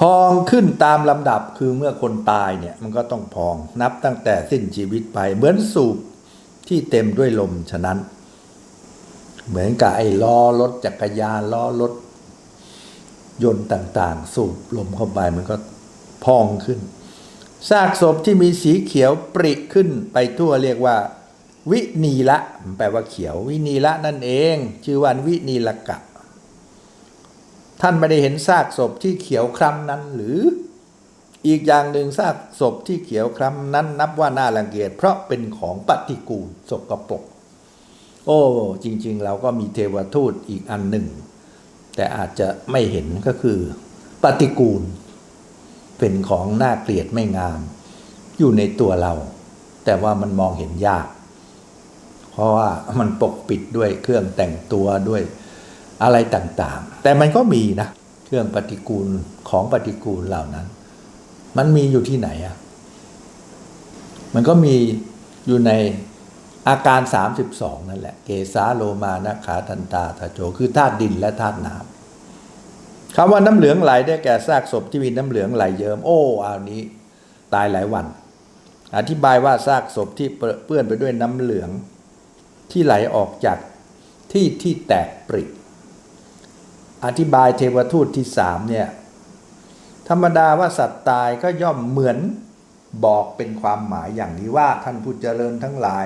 พองขึ้นตามลำดับคือเมื่อคนตายเนี่ยมันก็ต้องพองนับตั้งแต่สิ้นชีวิตไปเหมือนสูบที่เต็มด้วยลมฉะนั้น เหมือนกับไอ้ล้อรถจักรยานล้อรถยนต์ต่างๆ สูบลมเข้าไปมันก็พองขึ้นซากศพที่มีสีเขียวปริขึ้นไปทั่วเรียกว่า วินีละแปลว่าเขียว วินีละนั่นเอง ชื่อวันวินีละกะ ท่านไม่ได้เห็นซากศพที่เขียวคล้ำนั้นหรือ อีกอย่างหนึ่งซากศพที่เขียวคล้ำนั้น นับว่าน่ารังเกียจเพราะเป็นของปฏิกูลสกปรกโอ้ จริง ๆ เราก็มีเทวทูตอีกอันหนึ่ง แต่อาจจะไม่เห็นก็คือ ปฏิกูล เป็นของน่าเกลียดไม่งาม อยู่ในตัวเรา แต่ว่ามันมองเห็นยาก เพราะว่ามันปกปิดด้วยเครื่องแต่งตัวด้วย อะไรต่างๆ แต่มันก็มีนะเครื่องปฏิกูลของปฏิกูลเหล่านั้น มันมีอยู่ที่ไหนอะมันก็มีอยู่ในอาการ 32 นั่นแหละ เกสาโลมานะขาทันตาทาโจ คือธาตุดินและธาตุน้ำคำว่าน้ำเหลืองไหลได้แก่ซากศพที่มีน้ำเหลืองไหลเยิ้มโอ้อันนี้ ตายหลายวัน อธิบายว่าซากศพที่เปื้อนไปด้วยน้ำเหลืองที่ไหลออกจากที่ที่แตกปริ อธิบายเทวทูตที่สามเนี่ย ธรรมดาว่าสัตว์ตายก็ย่อมเหมือนบอกเป็นความหมายอย่างนี้ว่าท่านผู้เจริญทั้งหลาย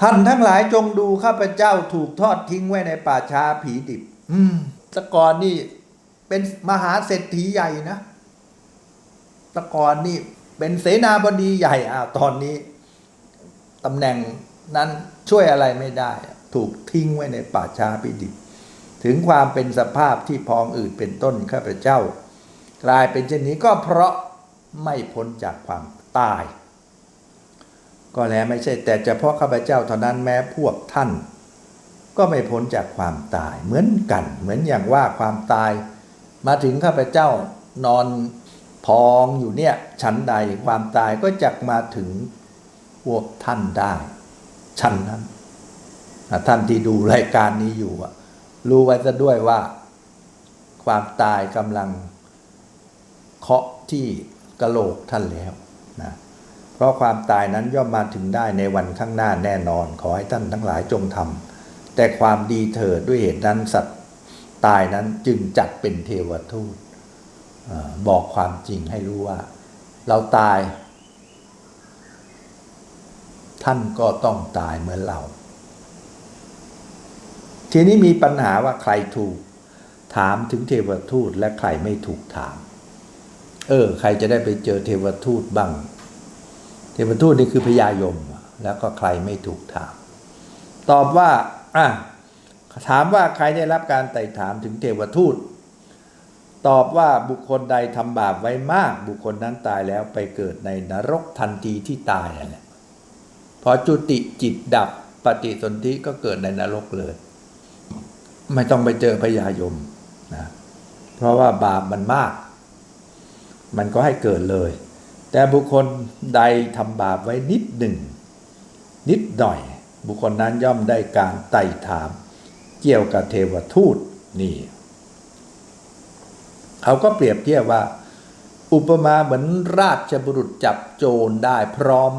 ท่านทั้งหลายจงดูข้าพเจ้าถูกทอดทิ้งไว้ในป่าช้าผีดิบ อืมตะกอนนี่เป็นมหาเศรษฐีใหญ่นะตะกอนนี่เป็นเสนาบดีใหญ่อ้าตอนนี้ตำแหน่งนั้นช่วยอะไรไม่ได้ ถูกทิ้งไว้ในป่าช้าผีดิบ ถึงความเป็นสภาพที่พองอืดเป็นต้นข้าพเจ้า กลายเป็นเช่นนี้ก็เพราะไม่พ้นจากความตาย ก็แล้วไม่ใช่แต่เฉพาะข้าพเจ้าเท่านั้นแม้พวกท่าน ก็ไม่พ้นจากความตายเหมือนกัน เหมือนอย่างว่าความตาย มาถึงข้าพเจ้านอนพองอยู่เนี่ยฉันใดความตายก็จะมาถึงพวกท่านได้ฉันนั้นท่านที่ดูรายการนี้อยู่อะ รู้ไว้ซะด้วยว่า ความตายกำลังเคาะที่กระโหลกท่านแล้วนะเพราะความตายนั้นย่อมมาถึงได้ในวันข้างหน้าแน่นอน ขอให้ท่านทั้งหลายจงทำแต่ความดีเถิดด้วยเหตุนั้นสัตว์ตายนั้นจึงจัดเป็นเทวทูตบอกความจริงให้รู้ว่า เราตาย ท่านก็ต้องตายเหมือนเรา ทีนี้มีปัญหาว่าใครถูกถามถึงเทวทูตและใครไม่ถูกถาม เออ ใครจะได้ไปเจอเทวทูตบ้าง เทวทูตนี่คือพญายม แล้วก็ใครไม่ถูกถาม ตอบว่าอะถามว่าใครได้รับการไต่ถามถึงเทวทูต ตอบว่าบุคคลใดทำบาปไว้มาก บุคคลนั้นตายแล้วไปเกิดในนรกทันทีที่ตายนั่นแหละพอจุติจิตดับปฏิสนธิก็เกิดในนรกเลย ไม่ต้องไปเจอพญายมนะเพราะว่าบาปมันมาก มันก็ให้เกิดเลย แต่บุคคลใดทำบาปไว้นิดหนึ่ง นิดหน่อย บุคคลนั้นย่อมได้การไต่ถาม เกี่ยวกับเทวทูตนี่เขาก็เปรียบเทียบว่า อุปมาเหมือนราชบุรุษจับโจรได้พร้อม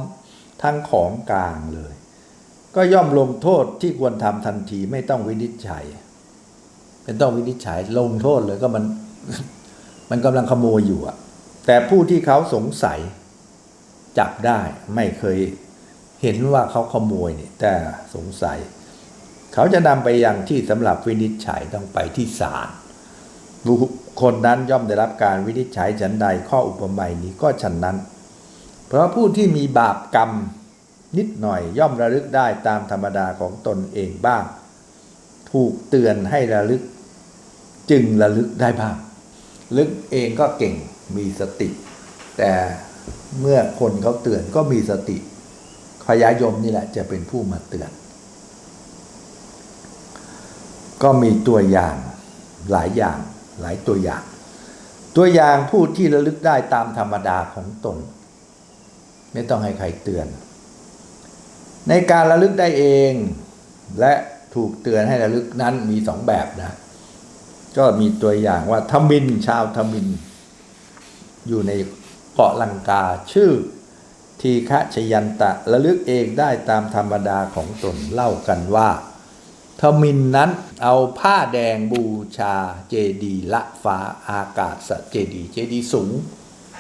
ทั้งของกลางเลย ก็ย่อมลงโทษที่ควรทำทันทีไม่ต้องวินิจฉัย เป็นต้องวินิจฉัยลงโทษเลยก็มัน มันกำลังขโมยอยู่อะแต่ผู้ที่เขาสงสัยจับได้ไม่เคยเห็นว่าเขาขโมยเนี่ยแต่สงสัย เขาจะนำไปยังที่สำหรับวินิจฉัยต้องไปที่ศาลบุคคลนั้นย่อมได้รับการวินิจฉัยฉันใดข้ออุปมานี้ก็ฉันนั้น เพราะผู้ที่มีบาปกรรมนิดหน่อยย่อมระลึกได้ตามธรรมดาของตนเองบ้าง ถูกเตือนให้ระลึก จึงระลึกได้บ้างลึกเองก็เก่งมีสติ แต่เมื่อคนเขาเตือนก็มีสติขยายมนี่แหละจะเป็นผู้มาเตือน ก็มีตัวอย่างหลายอย่างหลายตัวอย่าง ตัวอย่างผู้ที่ระลึกได้ตามธรรมดาของตน ไม่ต้องให้ใครเตือน ในการระลึกได้เอง และถูกเตือนให้ระลึกนั้นมีสองแบบนะ ก็มีตัวอย่างว่าทมินชาวทมิน อยู่ในเกาะลังกาชื่อ ทีฆะชยันตะระลึกเองได้ตามธรรมดาของตนเล่ากันว่าทมินนั้นเอาผ้าแดงบูชาเจดีละฟ้าอากาศสเจดี เจดีสูง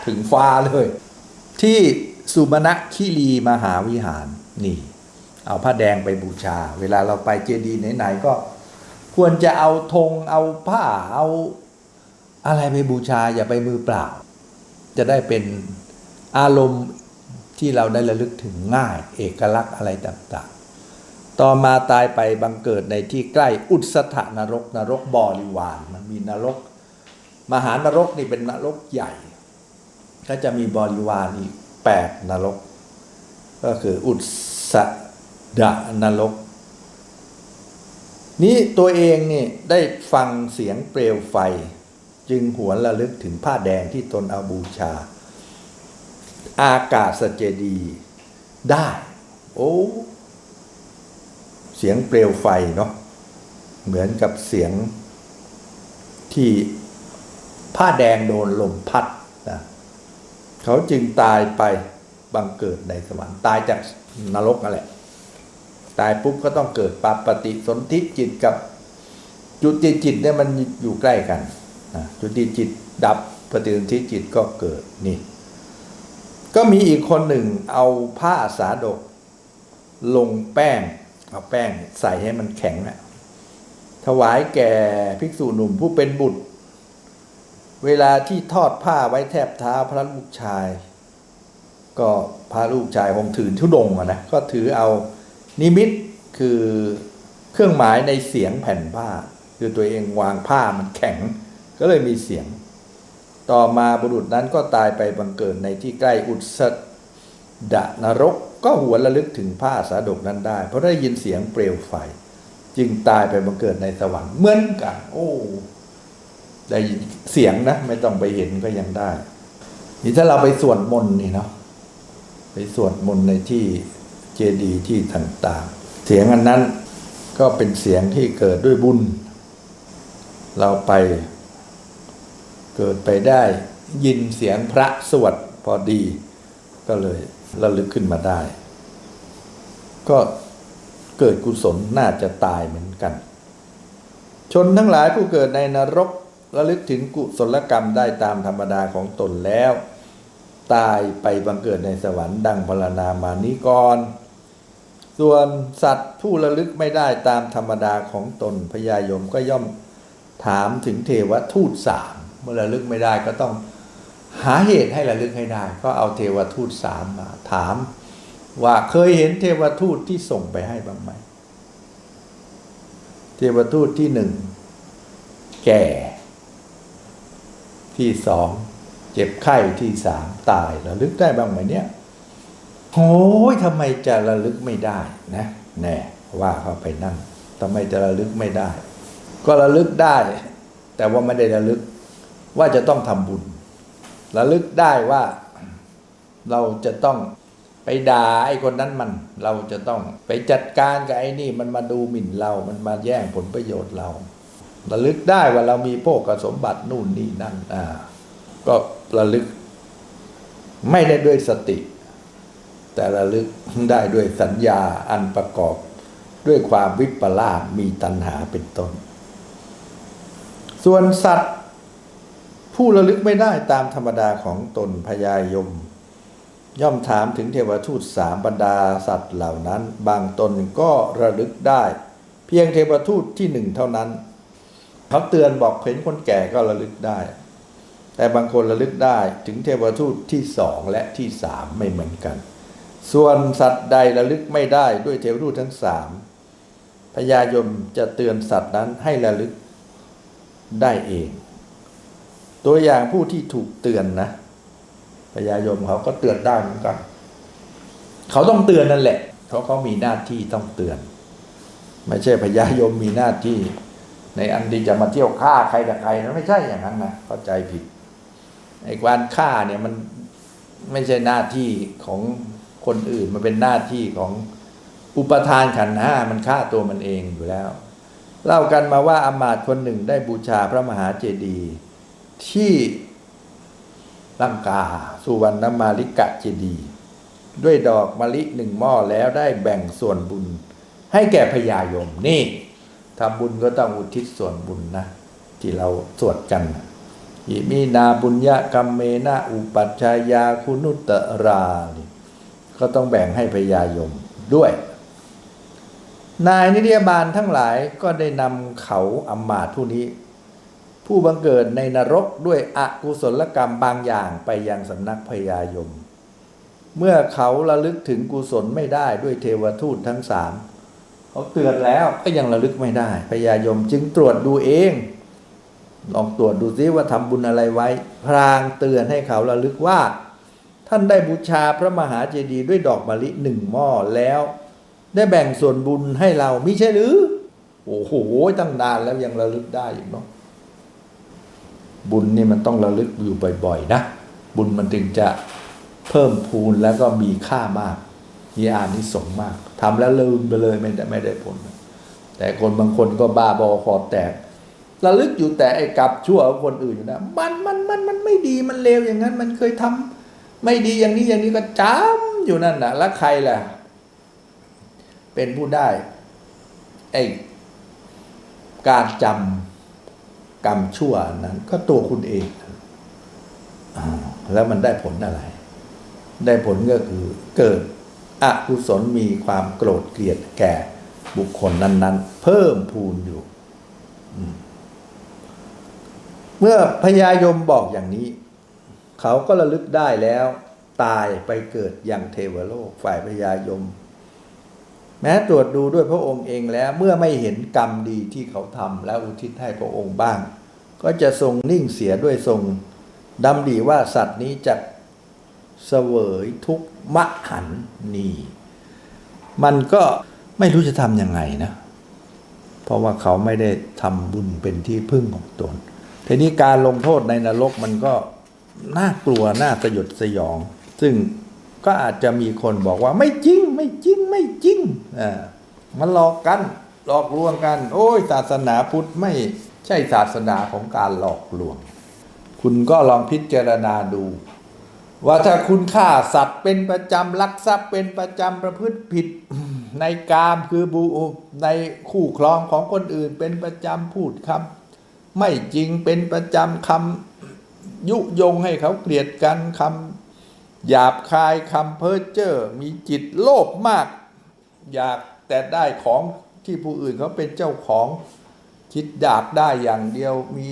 ถึงฟ้าเลย ที่สุมาณคิรีมหาวิหารนี่ เอาผ้าแดงไปบูชา เวลาเราไปเจดีไหนๆก็ ควรจะเอาธงเอาผ้าเอาอะไรไปบูชาอย่าไปมือเปล่า จะได้เป็นอารมณ์ที่เราได้ระลึกถึงง่าย เอกลักษณ์อะไรต่างๆ ต่อมาตายไปบังเกิดในที่ใกล้อุตสถานรกนรกบริวารมันมีนรก มหานรกนี่เป็นนรกใหญ่ ก็จะมีบริวารอีกแปดนรก ก็คืออุตสดนรก นี้ตัวเองนี่ได้ฟังเสียงเปลวไฟ จึงหวนระลึกถึงผ้าแดงที่ตนเอาบูชา อากาศสเจดีได้ โอ้เสียงเปลวไฟเนาะเหมือนกับเสียงที่ผ้าแดงโดนลมพัดนะเขาจึงตายไปบังเกิดในสวรรค์ตายจากนรกนั่นแหละ ตายปุ๊บก็ต้องเกิดปาปฏิสนธิจิตกับจุติจิตเนี่ยมันอยู่ใกล้กันนะจุติจิตดับปฏิสนธิจิตก็เกิดนี่ ก็มีอีกคนหนึ่งเอาผ้าสาดก ลงแป้ง เอาแป้งใส่ให้มันแข็งนะถวายแก่ภิกษุหนุ่มผู้เป็นบุตร เวลาที่ทอดผ้าไว้แทบเท้าพระลูกชาย ก็พระลูกชายคงถือทุดงอะนะก็ถือเอา นิมิตคือเครื่องหมายในเสียงแผ่นผ้า คือตัวเองวางผ้ามันแข็ง ก็เลยมีเสียง ต่อมาบุรุษนั้นก็ตายไปบังเกิดในที่ใกล้อุตสดนรก ก็หัวระลึกถึงผ้าสาดกนั้นได้ เพราะได้ยินเสียงเปลวไฟ จึงตายไปบังเกิดในสวรรค์เหมือนกัน โอ้ได้ยินเสียงนะ ไม่ต้องไปเห็นก็ยังได้นี่ถ้าเราไปสวดมนต์นี่เนาะไปสวดมนต์ในที่ เจดีย์ที่ต่างๆ เสียงอันนั้นก็เป็นเสียงที่เกิดด้วยบุญ เราไปเกิดไปได้ยินเสียงพระสวดพอดี ก็เลยระลึกขึ้นมาได้ ก็เกิดกุศลน่าจะตายเหมือนกัน ชนทั้งหลายผู้เกิดในนรกระลึกถึงกุศลกรรมได้ตามธรรมดาของตนแล้ว ตายไปบังเกิดในสวรรค์ดังพรรณนามานี้ก่อน ส่วนสัตว์ผู้ระลึกไม่ได้ตามธรรมดาของตนพญายมก็ย่อมถามถึงเทวทูตสามเมื่อระลึกไม่ได้ก็ต้องหาเหตุให้ระลึกให้ได้ ก็เอาเทวทูตสามมาถาม ว่าเคยเห็นเทวทูตที่ส่งไปให้บ้างไหมเทวทูตที่หนึ่งแก่ ที่สองเจ็บไข้ที่สามตายระลึกได้บ้างไหมเนี่ย โอ้ยทำไมจะระลึกไม่ได้นะแน่ว่าเข้าไปนั่นทำไมจะระลึกไม่ได้ ก็ระลึกได้ แต่ว่าไม่ได้ระลึกว่าจะต้องทำบุญ ระลึกได้ว่า เราจะต้องไปด่าไอ้คนนั้นมัน เราจะต้องไปจัดการกับไอ้นี่ มันมาดูหมิ่นเรา มันมาแย่งผลประโยชน์เรา ระลึกได้ว่าเรามีโภคสมบัตินู่นนี่นั่นอ่า ก็ระลึก ไม่ได้ด้วยสติ แต่ระลึกได้ด้วยสัญญาอันประกอบด้วยความวิปลาสมีตัณหาเป็นต้น ส่วนสัตว์ ผู้ระลึกไม่ได้ตามธรรมดาของตนพญายม ย่อมถามถึงเทวทูตสามบรรดาสัตว์เหล่านั้น บางตนก็ระลึกได้ เพียงเทวทูตที่หนึ่งเท่านั้น เขาเตือนบอกเห็นคนแก่ก็ระลึกได้ แต่บางคนระลึกได้ถึงเทวทูตที่สองและที่สามไม่เหมือนกัน ส่วนสัตว์ใดระลึกไม่ได้ด้วยเทวทูตทั้งสามพญายมจะเตือนสัตว์นั้นให้ระลึกได้เอง ตัวอย่างผู้ที่ถูกเตือนนะพญายมเขาก็เตือนได้เหมือนกัน เขาต้องเตือนนั่นแหละ เพราะเขามีหน้าที่ต้องเตือน ไม่ใช่พญายมมีหน้าที่ ในอันที่จะมาเที่ยวฆ่าใครแต่ใครนะไม่ใช่อย่างนั้นนะเข้าใจผิดไอ้การฆ่าเนี่ยมันไม่ใช่หน้าที่ของ คนอื่นมันเป็นหน้าที่ของอุปทานขันห้ามันฆ่าตัวมันเองอยู่แล้ว เล่ากันมาว่าอามาตย์คนหนึ่งได้บูชาพระมหาเจดีย์ที่ลังกาสุวรรณมาลิกะเจดีย์ด้วยดอกมะลิหนึ่งหม้อแล้วได้แบ่งส่วนบุญ ให้แก่พญายมนี่ทำบุญก็ต้องอุทิศส่วนบุญนะ ที่เราสวดกันอิมินาบุญญกรรมเมนะอุปัชฌายาคุณุตตรานี่ ก็ต้องแบ่งให้พญายมด้วย นายนิยบาลทั้งหลายก็ได้นำเขาอำมมาตย์ผู้นี้ ผู้บังเกิดในนรกด้วยอกุศลกรรมบางอย่างไปยังสำนักพญายม เมื่อเขาระลึกถึงกุศลไม่ได้ด้วยเทวทูตทั้งสามเขาเตือนแล้วก็ยังระลึกไม่ได้พญายมจึงตรวจดูเองลองตรวจดูซิว่าทำบุญอะไรไว้ พรางเตือนให้เขาระลึกว่า ท่านได้บูชาพระมหาเจดีย์ด้วยดอกมะลิหนึ่งหม้อแล้ว ได้แบ่งส่วนบุญให้เรามิใช่หรือ โอ้โหตั้งนานแล้วยังระลึกได้อีกเนาะบุญนี่มันต้องระลึกอยู่บ่อยๆนะ บุญมันถึงจะเพิ่มพูนแล้วก็มีค่ามาก มีอานิสงส์มากทำแล้วลืมไปเลยไม่ได้ไม่ได้ผล แต่คนบางคนก็บ้าบอคอแตกระลึกอยู่แต่ไอ้กับชั่วคนอื่นอยู่นะมันมันมันมันไม่ดีมันเลวอย่างนั้น มันเคยทำ ไม่ดีอย่างนี้อย่างนี้ก็จำอยู่นั่นนะแล้วใครล่ะ เป็นผู้ได้ไอ้การจำกรรมชั่วนั้น ก็ตัวคุณเองอแล้วมันได้ผลอะไร ได้ผลก็คือเกิดอกุศลมีความโกรธเกลียดแก่บุคคลนั้น ๆ เพิ่มพูนอยู่ เมื่อพญายมบอกอย่างนี้ เขาก็ระลึกได้แล้ว ตายไปเกิดอย่างเทวโลกฝ่ายพญายม แม้ตรวจดูด้วยพระองค์เองแล้วเมื่อไม่เห็นกรรมดีที่เขาทำแล้วอุทิศให้พระองค์บ้าง ก็จะทรงนิ่งเสียด้วยทรงดำดีว่าสัตว์นี้จะเสวยทุกข์มหันนีมันก็ไม่รู้จะทำยังไงนะ เพราะว่าเขาไม่ได้ทำบุญเป็นที่พึ่งของตนทีนี้การลงโทษในนรกมันก็ น่ากลัวน่าสยดสยอง ซึ่งก็อาจจะมีคนบอกว่าไม่จริง ไม่จริง ไม่จริงอ่ามันหลอกกัน หลอกลวงกัน โอ้ยศาสนาพุทธไม่ใช่ศาสนาของการหลอกลวง คุณก็ลองพิจารณาดู ว่าถ้าคุณฆ่าสัตว์เป็นประจำลักทรัพย์เป็นประจำประพฤติผิดในกามคือบูในคู่ครองของคนอื่นเป็นประจำพูดคำไม่จริงเป็นประจำคำ ยุยงให้เขาเกลียดกันคำหยาบคายคำเพ้อเจ้อมีจิตโลภมาก อยากแต่ได้ของที่ผู้อื่นเขาเป็นเจ้าของคิดอยากได้อย่างเดียวมี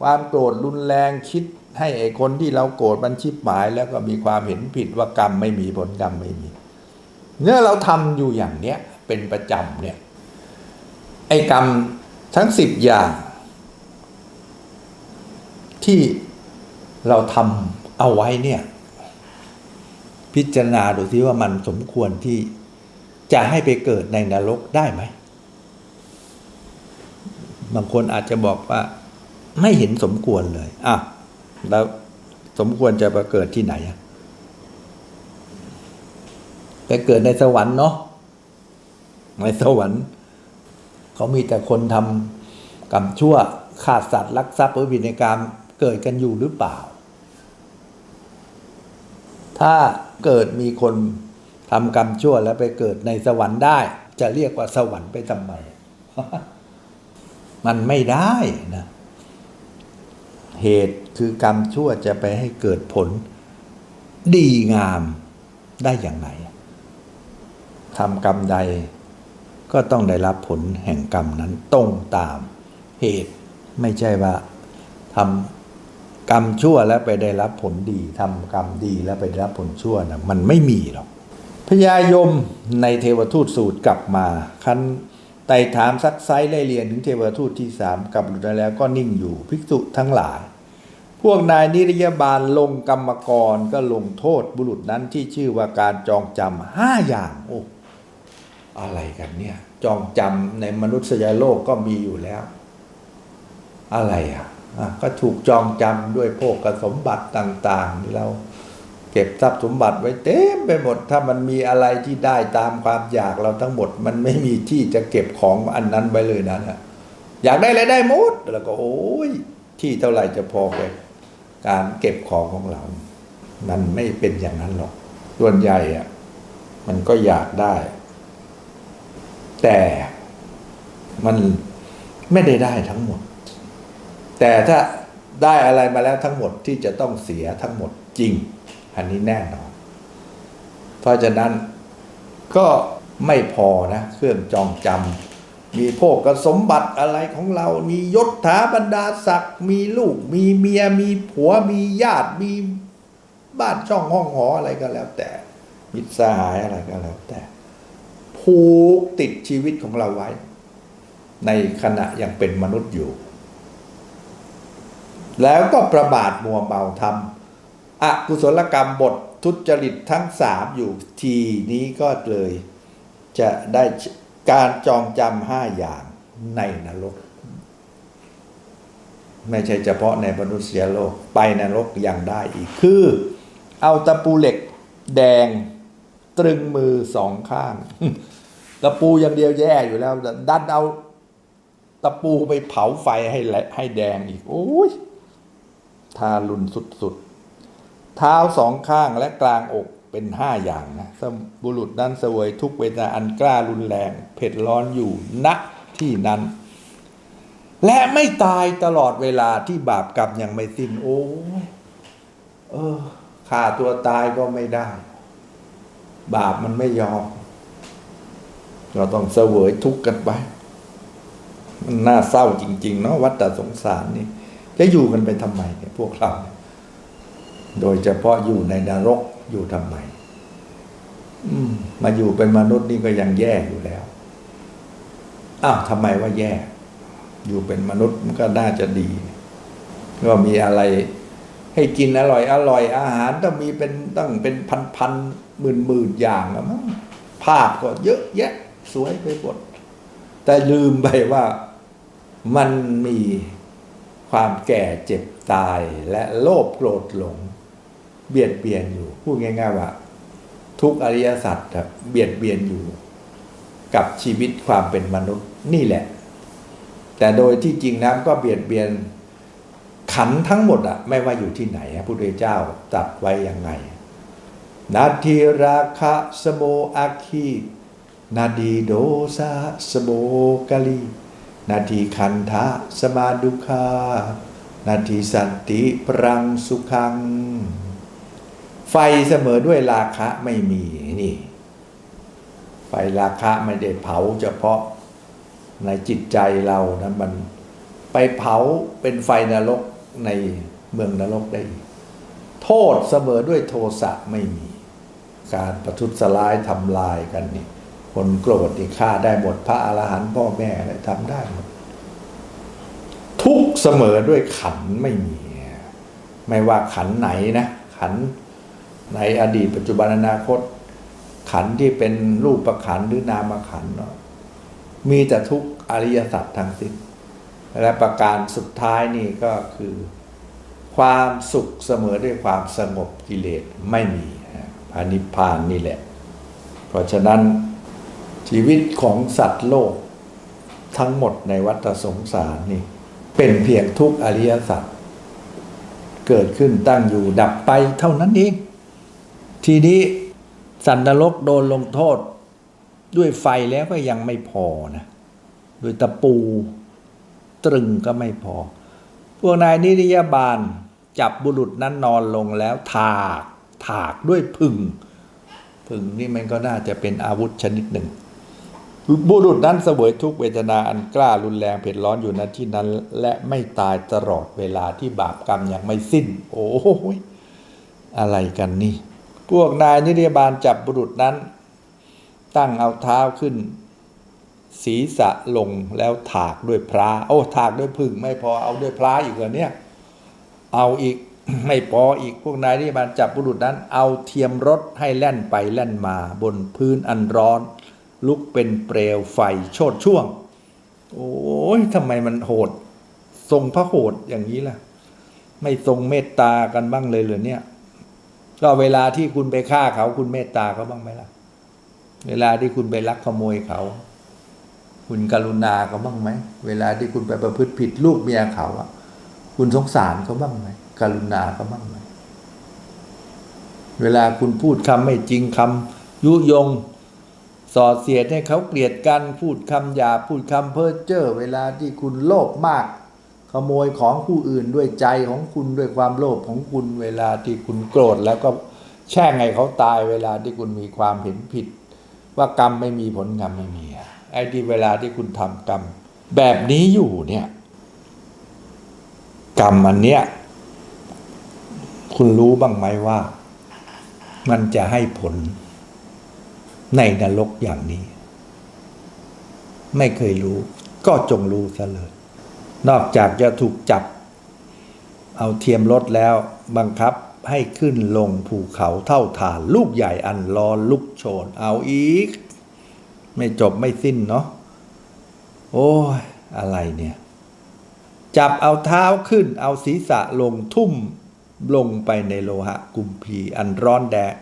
ความโกรธรุนแรงคิดให้ไอ้คนที่เราโกรธมันชิบหมาย แล้วก็มีความเห็นผิดว่ากรรมไม่มีผลกรรมไม่มีเมื่อเราทำอยู่อย่างเนี้ยเป็นประจำเนี่ยไอ้กรรมทั้งสิบอย่าง ที่ เราทำเอาไว้เนี่ย พิจารณาดูซิว่ามันสมควรที่จะให้ไปเกิดในนรกได้ไหม บางคนอาจจะบอกว่า ไม่เห็นสมควรเลยอะแล้วสมควรจะไปเกิดที่ไหนอะไปเกิดในสวรรค์เนาะในสวรรค์เขามีแต่คนทำกรรมชั่วขาดสัตว์ลักทรัพย์หรือวินกรรมเกิดกันอยู่หรือเปล่า ถ้าเกิดมีคนทำกรรมชั่วแล้วไปเกิดในสวรรค์ได้ จะเรียกว่าสวรรค์ไปทำไม มันไม่ได้นะ เหตุคือกรรมชั่วจะไปให้เกิดผลดีงามได้อย่างไรทำกรรมใดก็ต้องได้รับผลแห่งกรรมนั้นตรงตามเหตุไม่ใช่ว่าทำ กรรมชั่วแล้วไปได้รับผลดีทำกรรมดีแล้วไปได้รับผลชั่วนะมันไม่มีหรอกพญายมในเทวทูตสูตรกลับมาคันไต่ถามซักไซไล่เรียนถึงเทวทูตที่สามกลับหลุดแล้วก็นิ่งอยู่ภิกษุทั้งหลาย พวกนายนิรยาบาลลงกรรมกรก็ลงโทษบุรุษนั้นที่ชื่อว่าการจองจำห้าอย่างโอ้อะไรกันเนี่ย จองจำในมนุษยโลกก็มีอยู่แล้ว อะไรอะอะ ก็ถูกจองจำด้วยโภคสมบัติต่างๆที่เราเก็บทรัพย์สมบัติไว้เต็มไปหมด ถ้ามันมีอะไรที่ได้ตามความอยากเราทั้งหมด มันไม่มีที่จะเก็บของอันนั้นไว้เลยนะนะอยากได้อะไรได้หมดแล้วก็โอ้ยที่เท่าไหร่จะพอไปการเก็บของของเรา มันไม่เป็นอย่างนั้นหรอกส่วนใหญ่อะมันก็อยากได้ แต่มันไม่ได้ได้ทั้งหมด แต่ถ้าได้อะไรมาแล้วทั้งหมดที่จะต้องเสียทั้งหมดจริง อันนี้แน่นอน เพราะฉะนั้นก็ไม่พอนะ เครื่องจองจำมีโภกสมบัติอะไรของเรา มียศถาบรรดาศักดิ์มีลูก มีเมีย มีผัว มีญาติ มีบ้านช่องห้องหออะไรก็แล้วแต่ มิตรสหายอะไรก็แล้วแต่ ผูกติดชีวิตของเราไว้ ในขณะยังเป็นมนุษย์อยู่ แล้วก็ประบาทมัวเมาทำอกุศลกรรมบททุจริตทั้งสามอยู่ทีนี้ก็เลย จะได้การจองจำห้าอย่างในนรก ไม่ใช่เฉพาะในมนุษยโลก ไปนรกยังได้อีก คือ เอาตะปูเหล็กแดงตรึงมือสองข้าง ตะปูอย่างเดียวแย่อยู่แล้ว ดันเอาตะปูไปเผาไฟให้แหละให้แดงอีก โอ้ย ทารุณสุดๆ เท้าสองข้างและกลางอกเป็นห้าอย่างนะสมบุรุษนั้นเสวยทุกเวทนาอันกล้ารุนแรง เผ็ดร้อนอยู่ณที่นั้น และไม่ตายตลอดเวลาที่บาปกรรมยังไม่สิ้น โอ้ยเออฆ่าตัวตายก็ไม่ได้ บาปมันไม่ยอม เราต้องเสวยทุกข์กันไป มันน่าเศร้าจริง ๆ เนาะวัฏสงสารนี่ จะอยู่กันไปทำไมเนี่ยพวกเรา โดยเฉพาะอยู่ในนรกอยู่ทำไมอืมมาอยู่เป็นมนุษย์นี่ก็ยังแย่อยู่แล้ว อ้าวทำไมว่าแย่ อยู่เป็นมนุษย์มันก็น่าจะดี ก็มีอะไร ให้กินอร่อย อร่อย อาหารต้องมีเป็นตั้งเป็นพันพันหมื่นหมื่นอย่างอะมั้งภาพก็เยอะแยะ สวยไปหมดแต่ลืมไปว่ามันมี ความแก่เจ็บตายและโลภโกรธหลง เบียดเบียนอยู่พูดง่ายๆว่า ทุกอริยสัจครับเบียดเบียนอยู่ กับชีวิตความเป็นมนุษย์นี่แหละ แต่โดยที่จริงน้ำก็เบียดเบียนขันทั้งหมดอะไม่ว่าอยู่ที่ไหนพระพุทธเจ้าตัดไว้ยังไง นาทีราคะสโมอาคี นาดีโดซาสโมกาลี นาทีคันทะสมาดุคา นาทีสันติปรังสุขัง ไฟเสมอด้วยราคะไม่มีนี่ ไฟราคะไม่ได้เผาเฉพาะในจิตใจเรานะมันไปเผาเป็นไฟนรกในเมืองนรกได้ โทษเสมอด้วยโทสะไม่มี การประทุษร้ายทำลายกันนี่ คนโกรธนี่ฆ่าได้หมดพระอรหันต์พ่อแม่อะไรทำได้หมด ทุกเสมอด้วยขันไม่มี ไม่ว่าขันไหนนะ ขันในอดีตปัจจุบันอนาคต ขันที่เป็นรูปประขันหรือนามขันเนาะมีแต่ทุกอริยสัจทั้งสิ้นและประการสุดท้ายนี่ก็คือ ความสุขเสมอด้วยความสงบกิเลสไม่มีพานิพพานนี่แหละ เพราะฉะนั้น ชีวิตของสัตว์โลก ทั้งหมดในวัฏสงสารนี่ เป็นเพียงทุกข์อริยสัจเกิดขึ้นตั้งอยู่ดับไปเท่านั้นเองทีนี้สันนรกโดนลงโทษ ด้วยไฟแล้วก็ยังไม่พอนะด้วยตะปูตรึงก็ไม่พอ พวกนายนิริยบาลจับบุรุษนั้นนอนลงแล้วถากถากด้วยพึ่ง พึ่งนี่มันก็น่าจะเป็นอาวุธชนิดหนึ่ง บุรุษนั้นเสวยทุกเวทนาอันกล้ารุนแรงเผ็ดร้อนอยู่ณที่นั้น และไม่ตายตลอดเวลาที่บาปกรรมยังไม่สิ้น โอ้ยอะไรกันนี่ พวกนายนิริยบาลจับบุรุษนั้น ตั้งเอาเท้าขึ้น ศีรษะลงแล้วถากด้วยพระโอ้ถากด้วยพึ่งไม่พอเอาด้วยพระอีกเหรอเนี่ย เอาอีกไม่พออีกพวกนายนิรยบาลจับบุรุษนั้น เอาเทียมรถให้แล่นไปแล่นมาบนพื้นอันร้อน ลุกเป็นเปลวไฟโชดช่วง โอ้ยทำไมมันโหด ทรงพระโหดอย่างนี้ล่ะ ไม่ทรงเมตตากันบ้างเลยเหรือเนี่ย ก็เวลาที่คุณไปฆ่าเขา คุณเมตตาเขาบ้างไหมล่ะ เวลาที่คุณไปลักขโมยเขา คุณกรุณาเขาบ้างไหม เวลาที่คุณไปประพฤติผิดลูกเมียเขาอะคุณสงสารเขาบ้างไหมกรุณาเขาบ้างไหมเวลาคุณพูดคำไม่จริงคำยุยง สอดเสียดให้เขาเกลียดกันพูดคำหยาพูดคำเพ้อเจ้อเวลาที่คุณโลภมาก ขโมยของผู้อื่นด้วยใจของคุณด้วยความโลภของคุณเวลาที่คุณโกรธแล้วก็แช่งให้เขาตายเวลาที่คุณมีความเห็นผิด ว่ากรรมไม่มีผลกรรมไม่มีไอ้ที่เวลาที่คุณทำกรรม แบบนี้อยู่เนี่ย กรรมอันเนี้ยคุณรู้บ้างไหมว่า มันจะให้ผล ในนรกอย่างนี้ ไม่เคยรู้ ก็จงรู้ซะเลย นอกจากจะถูกจับ เอาเทียมรถแล้วบังคับให้ขึ้นลงภูเขาเท่าฐาน ลูกใหญ่อันร้อนลุกโชน เอาอีก ไม่จบไม่สิ้นเนาะโอ้ยอะไรเนี่ย จับเอาเท้าขึ้น เอาศีรษะลงทุ่มลงไปในโลหะกุมพีอันร้อนแดง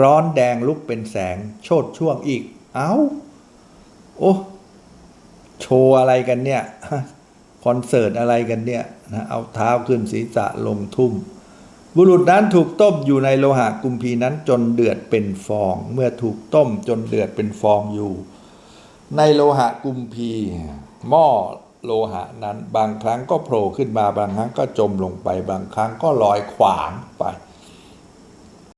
ร้อนแดงลุกเป็นแสง โชดช่วงอีก เอา้า โอ้ โชว์อะไรกันเนี่ย คอนเสิร์ตอะไรกันเนี่ยนะเอาเท้าขึ้นศีรษะลงทุ่ม บุรุษนั้นถูกต้มอยู่ในโลหะกุมพีนั้นจนเดือดเป็นฟอง เมื่อถูกต้มจนเดือดเป็นฟองอยู่ ในโลหะกุมพี หม้อโลหะนั้น บางครั้งก็โผล่ขึ้นมาบางครั้งก็จมลงไปบางครั้งก็ลอยขวางไป